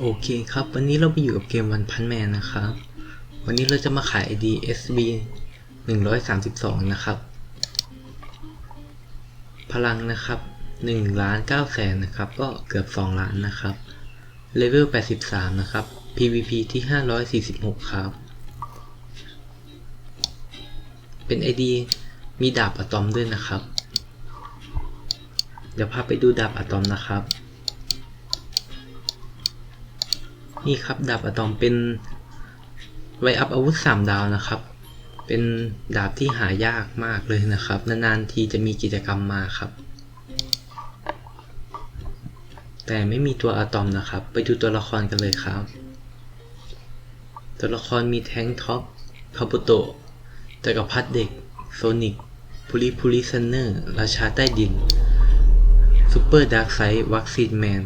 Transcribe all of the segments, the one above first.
โอเคครับ วันนี้เราไปอยู่กับเกมวันพันแมนนะครับ วันนี้เราจะมาขาย ID SB 132 นะครับ พลังนะครับ1ล้าน9แสนนะครับ ก็เกือบ 2 ล้านนะครับ เลเวล 83 นะครับ PVP ที่ 546 ครับ เป็น ID มีดาบอะตอมด้วยนะครับ เดี๋ยวพาไปดูดาบอะตอมนะครับ นี่ครับดาบอะตอมเป็นไวอัพอาวุธ 3 ดาวนะครับ เป็นดาบที่หายากมากเลยนะครับ นานๆทีจะมีกิจกรรมมาครับ แต่ไม่มีตัวอะตอมนะครับ ไปดูตัวละครกันเลยครับ ตัวละครมีแทงท็อปคาบุโตะจักรพรรดิเด็ก โซนิกพูลิพูลิซันเนอร์ ราชาใต้ดินซูเปอร์ดาร์กไซด์วัคซีนแมน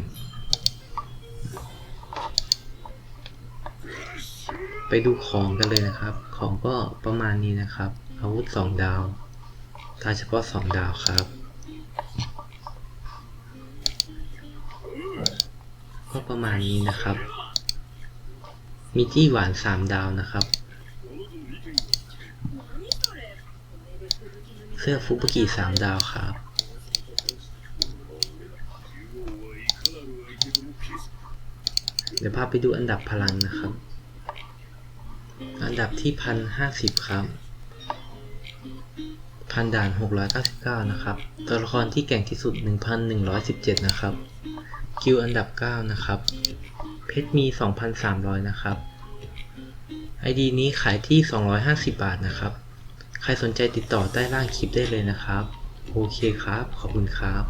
ไปดูของกันเลยนะครับ ของก็ประมาณนี้นะครับ อาวุธ 2 ดาวตาเฉพาะ 2 ดาวครับ ก็ประมาณนี้นะครับ มีจี้หวาน 3 ดาวนะครับ เสื้อฟุบกิ 3 ดาวครับเดี๋ยวพาไปดูอันดับพลังนะครับ อันดับที่พันห้าสิบครับพันด่านหกร้อยเก้าสิบเก้านะครับ ตัวละครที่เก่งที่สุดหนึ่งพันหนึ่งร้อยสิบเจ็ดนะครับ คิวอันดับเก้านะครับ เพชรมีสองพันสามร้อยนะครับ ไอดีนี้ขายที่สองร้อยห้าสิบบาทนะครับ ใครสนใจติดต่อใต้ล่างคลิปได้เลยนะครับ โอเคครับ ขอบคุณครับ